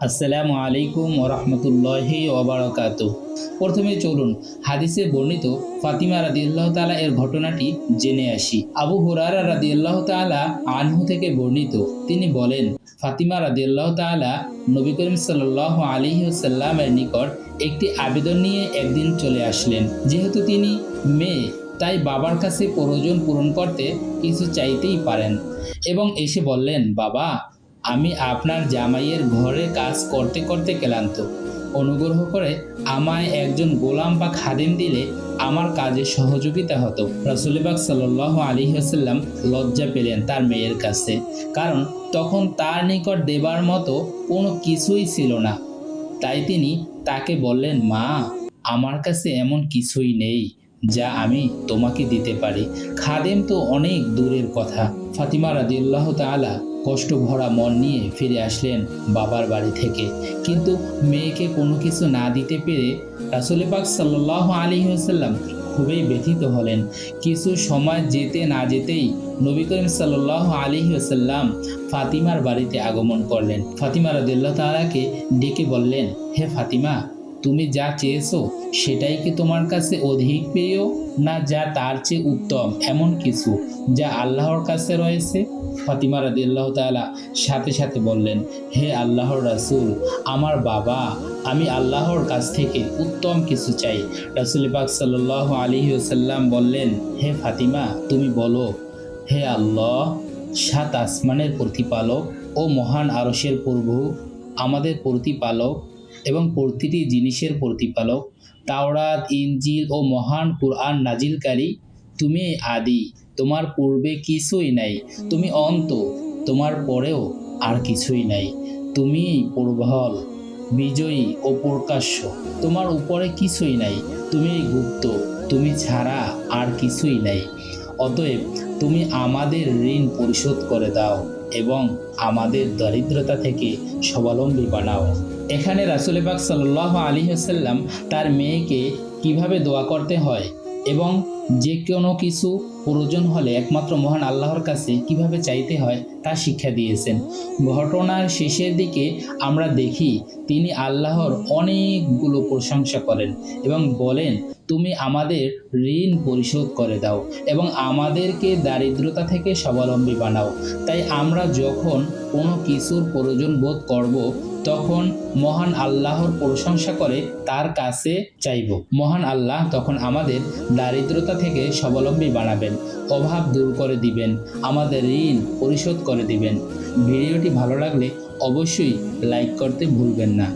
আসসালামু আলাইকুম ওরহমতুল্লাহি ওবরাকাত প্রথমে চলুন হাদিসে বর্ণিত ফাতিমা রাদিয়াল্লাহ তাআলা এর ঘটনাটি জেনে আসি। আবু হুরারা রাদিয়াল্লাহ তাআলা আনহু থেকে বর্ণিত। তিনি বলেন, ফাতিমা রাদিয়াল্লাহ তাআলা নবী করিম আলাইহি ওয়াসাল্লামের নিকট একটি আবেদন নিয়ে একদিন চলে আসলেন। যেহেতু তিনি মেয়ে, তাই বাবার কাছে প্রয়োজন পূরণ করতে কিছু চাইতেই পারেন। এবং এসে বললেন, বাবা আমি আপনার জামাইয়ের ঘরে কাজ করতে করতে ক্লান্ত। অনুগ্রহ করে আমায় একজন গোলাম বা খাদেম দিলে আমার কাজে সহযোগিতা হতো। রসুলিবাগ সাল আলী হাসাল্লাম লজ্জা পেলেন তার মেয়ের কাছে, কারণ তখন তার নিকট দেবার মতো কোনো কিছুই ছিল না। তাই তিনি তাকে বললেন, মা, আমার কাছে এমন কিছুই নেই। যা আমি তোমাকে দিতে পারি। খাদেম তো অনেক দূরের কথা। ফাতিমা রাদিউল্লাহ তাআলা কষ্ট ভরা মন নিয়ে ফিরে আসলেন বাবার বাড়ি থেকে। কিন্তু মেয়েকে কোনো কিছু না দিতে পেরে রাসুল পাক সাল্লাহ আলী সাল্লাম খুবই ব্যথিত হলেন। কিছু সময় যেতে না যেতেই নবী করিম সাল্লাহ আলী সাল্লাম ফাতিমার বাড়িতে আগমন করলেন। ফাতিমা রাদিল্লাহ তাআলাকে ডেকে বললেন, হে ফাতিমা তুমি যা চেয়েছো, সেটাই কি তোমার কাছে অধিক প্রিয়, না যা তার চেয়ে উত্তম? এমন কিছু যা আল্লাহর কাছে রয়েছে? ফাতিমা রাদিল্লাহ তাআলা সাথে সাথে বললেন, হে আল্লাহর রাসুল, আমার বাবা, আমি আল্লাহর কাছ থেকে উত্তম কিছু চাই। রাসুল পাক সাল্লাল্লাহু আলাইহি ওয়াসাল্লাম বললেন, হে ফাতিমা, তুমি বলো, হে আল্লাহ, সাত আসমানের প্রতিপালক ও মহান আরসের প্রভু, আমাদের প্রতিপালক এবং প্রতিটি জিনিসের প্রতিপালক, তাওরাত, ইনজিল ও মহান কুরআন নাজিলকারী তুমি আদি, তোমার পূর্বে কিছুই নাই, তুমি অন্ত, তোমার পরেও আর কিছুই নাই, তুমি প্রবল, বিজয়ী ও প্রকাশ্য, তোমার উপরে কিছুই নাই, তুমি গুপ্ত, তুমি ছাড়া আর কিছুই নাই, অতএব তুমি আমাদের ঋণ পরিশোধ করে দাও এবং আমাদের দরিদ্রতা থেকে স্বাবলম্বী বানাও। এখানে রাসুল পাক সাল্লাহ আলী হাসাল্লাম তার মেয়েকে কীভাবে দোয়া করতে হয় এবং যে কোনো কিছু প্রয়োজন হলে একমাত্র মহান আল্লাহর কাছে কীভাবে চাইতে হয় তা শিক্ষা দিয়েছেন। ঘটনার শেষের দিকে আমরা দেখি তিনি আল্লাহর অনেকগুলো প্রশংসা করেন এবং বলেন, তুমি আমাদের ঋণ পরিশোধ করে দাও এবং আমাদেরকে দারিদ্রতা থেকে স্বাবলম্বী বানাও। তাই আমরা যখন কোনো কিছুর প্রয়োজন বোধ করব তখন মহান আল্লাহর প্রশংসা করে তার কাছে চাইব। মহান আল্লাহ তখন আমাদের দারিদ্রতা থেকে স্বাবলম্বী বানাবেন, অভাব দূর করে দিবেন, আমাদের ঋণ পরিশোধ করে দিবেন। ভিডিওটি ভালো লাগলে অবশ্যই লাইক করতে ভুলবেন না।